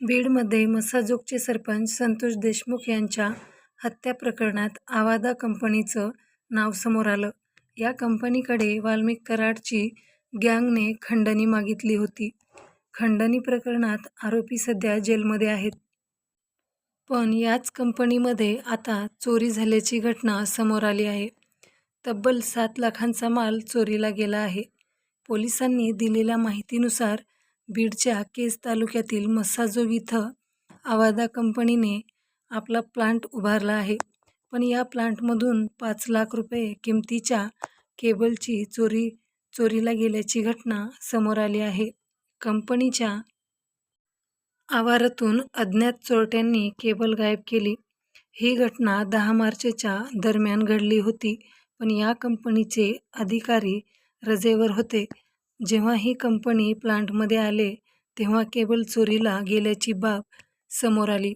बीडमध्ये मसाजोगचे सरपंच संतोष देशमुख यांच्या हत्या प्रकरणात आवादा कंपनीचं नाव समोर आलं. या कंपनीकडे वाल्मिक कराडची गँगने खंडणी मागितली होती. खंडणी प्रकरणात आरोपी सध्या जेलमध्ये आहेत. पण याच कंपनीमध्ये आता चोरी झाल्याची घटना समोर आली आहे. तब्बल सात लाखांचा माल चोरीला गेला आहे. पोलिसांनी दिलेल्या माहितीनुसार बीडच्या केज तालुक्यातील मस्साजोग इथं आवादा कंपनीने आपला प्लांट उभारला आहे. पण या प्लांटमधून पाच लाख रुपये किमतीच्या केबलची चोरी चोरीला गेल्याची घटना समोर आली आहे. कंपनीच्या आवारातून अज्ञात चोरट्यांनी केबल गायब केली. ही घटना दहा मार्चच्या दरम्यान घडली होती. पण या कंपनीचे अधिकारी रजेवर होते. जेव्हा ही कंपनी प्लांटमध्ये आले तेव्हा केबल चोरीला गेल्याची बाब समोर आली.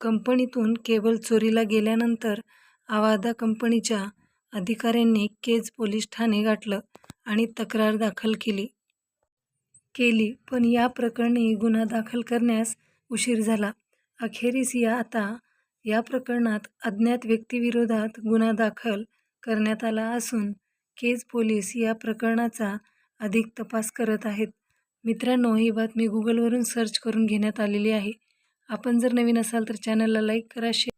कंपनीतून केबल चोरीला गेल्यानंतर आवादा कंपनीच्या अधिकाऱ्यांनी केज पोलीस ठाणे गाठलं आणि तक्रार दाखल केली. केली पण या प्रकरणी गुन्हा दाखल करण्यास उशीर झाला. अखेरीस या आता या प्रकरणात अज्ञात व्यक्तीविरोधात गुन्हा दाखल करण्यात आला असून केज पोलीस या प्रकरणाचा अधिक तपास करत आहेत. मित्रांनो ही बातमी गुगलवरून सर्च करून घेण्यात आलेली आहे. आपण जर नवीन असाल तर चॅनलला लाईक करा, शे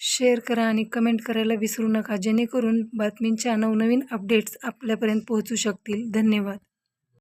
शेअर करा आणि कमेंट करायला विसरू नका जेणेकरून बातमींच्या नवनवीन अपडेट्स आपल्यापर्यंत पोहोचू शकतील. धन्यवाद.